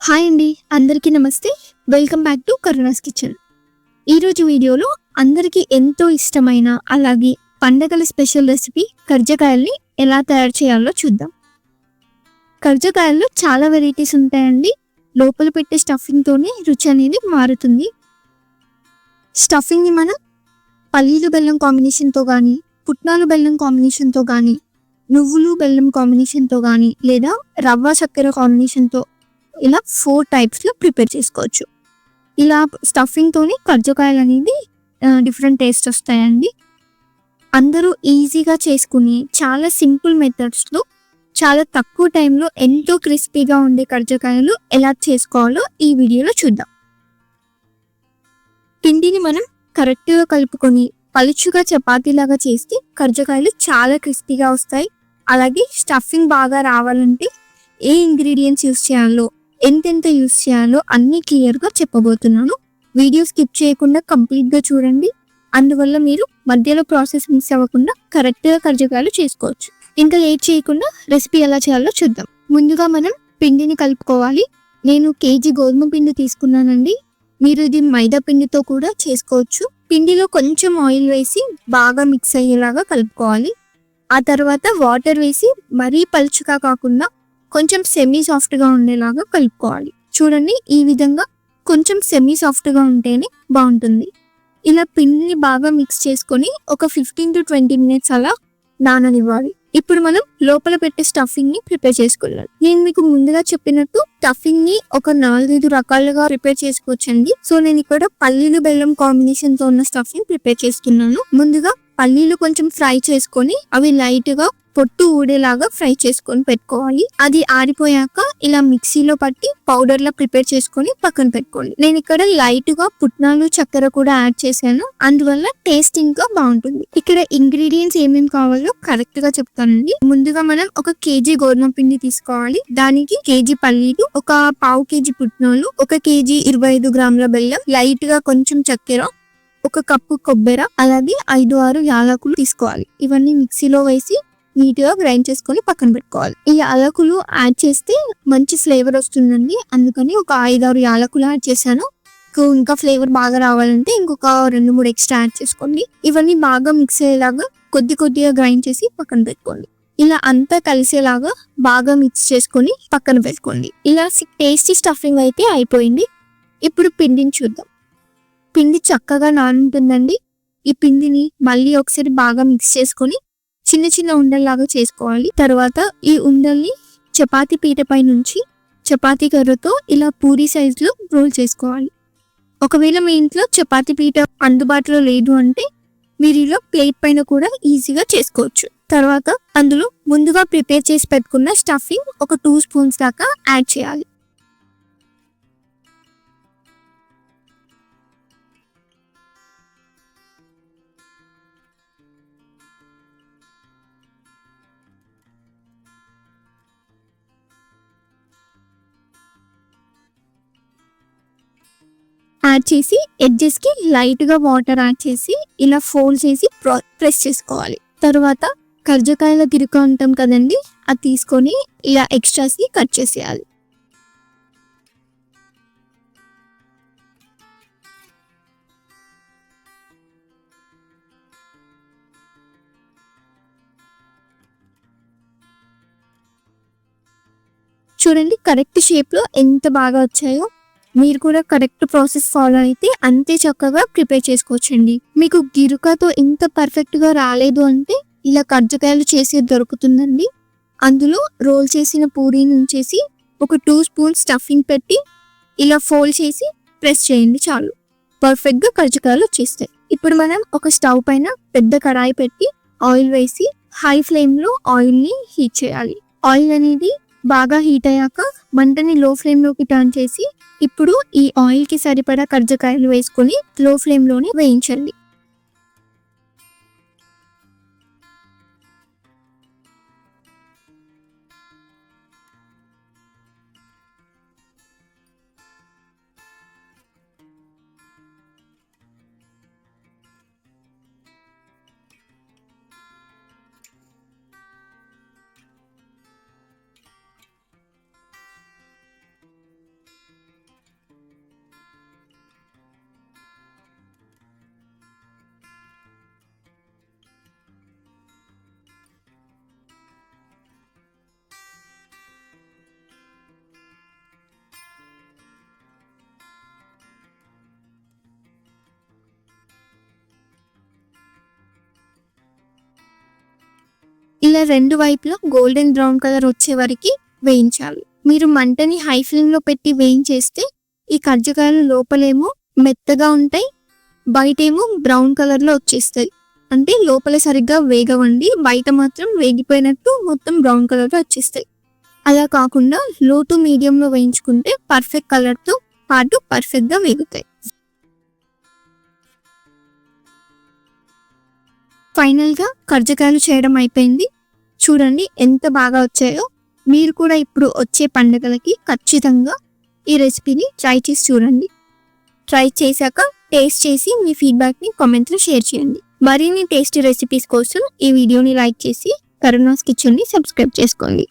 Hi అండి అందరికీ నమస్తే. Welcome back to Karuna's kitchen. ఈరోజు వీడియోలో అందరికీ ఎంతో ఇష్టమైన అలాగే పండగల స్పెషల్ రెసిపీ కర్జకాయల్ని ఎలా తయారు చేయాలో చూద్దాం. కర్జకాయల్లో చాలా వెరైటీస్ ఉంటాయండి. లోపల పెట్టే స్టఫింగ్తోనే రుచి అనేది మారుతుంది. స్టఫింగ్ని మనం పల్లీలు బెల్లం కాంబినేషన్తో కానీ పుట్నాలు బెల్లం కాంబినేషన్తో కానీ నువ్వులు బెల్లం కాంబినేషన్తో కానీ లేదా రవ్వ చక్కెర కాంబినేషన్తో ఇలా ఫోర్ టైప్స్లో ప్రిపేర్ చేసుకోవచ్చు. ఇలా స్టఫింగ్తోని కర్జకాయలు అనేది డిఫరెంట్ టేస్ట్ వస్తాయండి. అందరూ ఈజీగా చేసుకుని చాలా సింపుల్ మెథడ్స్లో చాలా తక్కువ టైంలో ఎంతో క్రిస్పీగా ఉండే కర్జకాయలు ఎలా చేసుకోవాలో ఈ వీడియోలో చూద్దాం. పిండిని మనం కరెక్ట్గా కలుపుకొని పలుచుగా చపాతీలాగా చేస్తే కర్జకాయలు చాలా క్రిస్పీగా వస్తాయి. అలాగే స్టఫింగ్ బాగా రావాలంటే ఏ ఇంగ్రీడియంట్స్ యూస్ చేయాలో ఎంతెంత యూస్ చేయాలో అన్ని క్లియర్గా చెప్పబోతున్నాను. వీడియో స్కిప్ చేయకుండా కంప్లీట్గా చూడండి. అందువల్ల మీరు మధ్యలో ప్రాసెస్ మిస్ అవ్వకుండా కరెక్ట్గా కర్జకాయలు చేసుకోవచ్చు. ఇంకా లేట్ చేయకుండా రెసిపీ ఎలా చేయాలో చూద్దాం. ముందుగా మనం పిండిని కలుపుకోవాలి. నేను కేజీ గోధుమ పిండి తీసుకున్నానండి. మీరు ఇది మైదా పిండితో కూడా చేసుకోవచ్చు. పిండిలో కొంచెం ఆయిల్ వేసి బాగా మిక్స్ అయ్యేలాగా కలుపుకోవాలి. ఆ తర్వాత వాటర్ వేసి మరీ పలుచుగా కాకుండా కొంచెం సెమీ సాఫ్ట్గా ఉండేలాగా కలుపుకోవాలి. చూడండి ఈ విధంగా కొంచెం సెమీ సాఫ్ట్గా ఉంటేనే బాగుంటుంది. ఇలా పిండిని బాగా మిక్స్ చేసుకొని ఒక ఫిఫ్టీన్ టు ట్వంటీ మినిట్స్ అలా నాననివ్వాలి. ఇప్పుడు మనం లోపల పెట్టే స్టఫింగ్ని ప్రిపేర్ చేసుకోవాలి. నేను మీకు ముందుగా చెప్పినట్టు స్టఫింగ్ని ఒక నాలుగైదు రకాలుగా ప్రిపేర్ చేసుకోవచ్చండి. సో నేను ఇక్కడ పల్లీలు బెల్లం కాంబినేషన్తో ఉన్న స్టఫింగ్ ప్రిపేర్ చేస్తున్నాను. ముందుగా పల్లీలు కొంచెం ఫ్రై చేసుకొని అవి లైట్గా పొట్టు ఊడేలాగా ఫ్రై చేసుకొని పెట్టుకోవాలి. అది ఆరిపోయాక ఇలా మిక్సీలో పట్టి పౌడర్ లా ప్రిపేర్ చేసుకొని పక్కన పెట్టుకోండి. నేను ఇక్కడ లైట్గా పుట్నాలు చక్కెర కూడా యాడ్ చేశాను. అందువల్ల టేస్ట్ ఇంకా బాగుంటుంది. ఇక్కడ ఇంగ్రీడియంట్స్ ఏమేమి కావాలో కరెక్ట్గా చెప్తానండి. ముందుగా మనం ఒక కేజీ గోధుమ పిండి తీసుకోవాలి. దానికి కేజీ పల్లీలు ఒక పావు కేజీ పుట్నాలు ఒక కేజీ ఇరవై ఐదు గ్రాముల బెల్లం లైట్గా కొంచెం చక్కెర ఒక కప్పు కొబ్బరి అలాగే ఐదు ఆరు యాలకులు తీసుకోవాలి. ఇవన్నీ మిక్సీలో వేసి నీట్గా గ్రైండ్ చేసుకొని పక్కన పెట్టుకోవాలి. ఈ యాలకులు యాడ్ చేస్తే మంచి ఫ్లేవర్ వస్తుందండి. అందుకని ఒక ఐదారు యాలకులు యాడ్ చేశాను. ఇంకా ఫ్లేవర్ బాగా రావాలంటే ఇంకొక రెండు మూడు ఎక్స్ట్రా యాడ్ చేసుకోండి. ఇవన్నీ బాగా మిక్స్ అయ్యేలాగా కొద్ది కొద్దిగా గ్రైండ్ చేసి పక్కన పెట్టుకోండి. ఇలా అంతా కలిసేలాగా బాగా మిక్స్ చేసుకొని పక్కన పెట్టుకోండి. ఇలా టేస్టీ స్టఫింగ్ అయితే అయిపోయింది. ఇప్పుడు పిండిని చూద్దాం. పిండి చక్కగా నానుంటుందండి. ఈ పిండిని మళ్ళీ ఒకసారి బాగా మిక్స్ చేసుకొని చిన్న చిన్న ఉండల్లాగా చేసుకోవాలి. తర్వాత ఈ ఉండల్ని చపాతి పీట పై నుంచి చపాతీ కర్రతో ఇలా పూరి సైజులో రోల్ చేసుకోవాలి. ఒకవేళ మీ ఇంట్లో చపాతి పీట అందుబాటులో లేదు అంటే మీరు ఇలా ప్లేట్ పైన కూడా ఈజీగా చేసుకోవచ్చు. తర్వాత అందులో ముందుగా ప్రిపేర్ చేసి పెట్టుకున్న స్టఫింగ్ ఒక టూ స్పూన్స్ దాకా యాడ్ చేయాలి. యాడ్ చేసి ఎడ్జెస్కి లైట్గా వాటర్ యాడ్ చేసి ఇలా ఫోల్డ్ చేసి ప్రెస్ చేసుకోవాలి. తర్వాత కర్జకాయల గిరుక ఉంటాం కదండి అది తీసుకొని ఇలా ఎక్స్ట్రాస్ని కట్ చేసేయాలి. చూడండి కరెక్ట్ షేప్లో ఎంత బాగా వచ్చాయో. మీరు కూడా కరెక్ట్ ప్రాసెస్ ఫాలో అయితే అంతే చక్కగా ప్రిపేర్ చేసుకోవచ్చండి. మీకు గిరుకతో ఇంత పర్ఫెక్ట్గా రాలేదు అంటే ఇలా కర్జకాయలు చేసి దొరుకుతుందండి. అందులో రోల్ చేసిన పూరీని ఉంచేసి ఒక టూ స్పూన్ స్టఫింగ్ పెట్టి ఇలా ఫోల్డ్ చేసి ప్రెస్ చేయండి చాలు. పర్ఫెక్ట్గా కజ్జకాయలు కర్జకాయలు వచ్చేస్తాయి. ఇప్పుడు మనం ఒక స్టవ్ పైన పెద్ద కడాయి పెట్టి ఆయిల్ వేసి హై ఫ్లేమ్లో ఆయిల్ని హీట్ చేయాలి. ఆయిల్ అనేది బాగా హీట్ అయ్యాక మంటని లో ఫ్లేమ్లోకి టర్న్ చేసి ఇప్పుడు ఈ ఆయిల్కి సరిపడా కర్జకాయలు వేసుకొని లో ఫ్లేమ్లోనే వేయించండి. ఇలా రెండు వైపులా గోల్డెన్ బ్రౌన్ కలర్ వచ్చే వరకు వేయించాలి. మీరు మంటని హై ఫ్లేమ్లో పెట్టి వేయించేస్తే ఈ కర్జకాయలు లోపలేమో మెత్తగా ఉంటాయి బయటేమో బ్రౌన్ కలర్లో వచ్చేస్తాయి. అంటే లోపల సరిగ్గా వేగవండి బయట మాత్రం వేగిపోయినట్టు మొత్తం బ్రౌన్ కలర్లో వచ్చేస్తాయి. అలా కాకుండా లో టు మీడియంలో వేయించుకుంటే పర్ఫెక్ట్ కలర్తో పాటు పర్ఫెక్ట్గా వేగుతాయి. ఫైనల్గా కర్జకాయలు చేయడం అయిపోయింది. చూడండి ఎంత బాగా వచ్చాయో. మీరు కూడా ఇప్పుడు వచ్చే పండుగలకి ఖచ్చితంగా ఈ రెసిపీని ట్రై చేసి చూడండి. ట్రై చేశాక టేస్ట్ చేసి మీ ఫీడ్బ్యాక్ని కామెంట్లో షేర్ చేయండి. మరిన్ని టేస్టీ రెసిపీస్ కోసం ఈ వీడియోని లైక్ చేసి కరుణాస్ కిచెన్ని సబ్స్క్రైబ్ చేసుకోండి.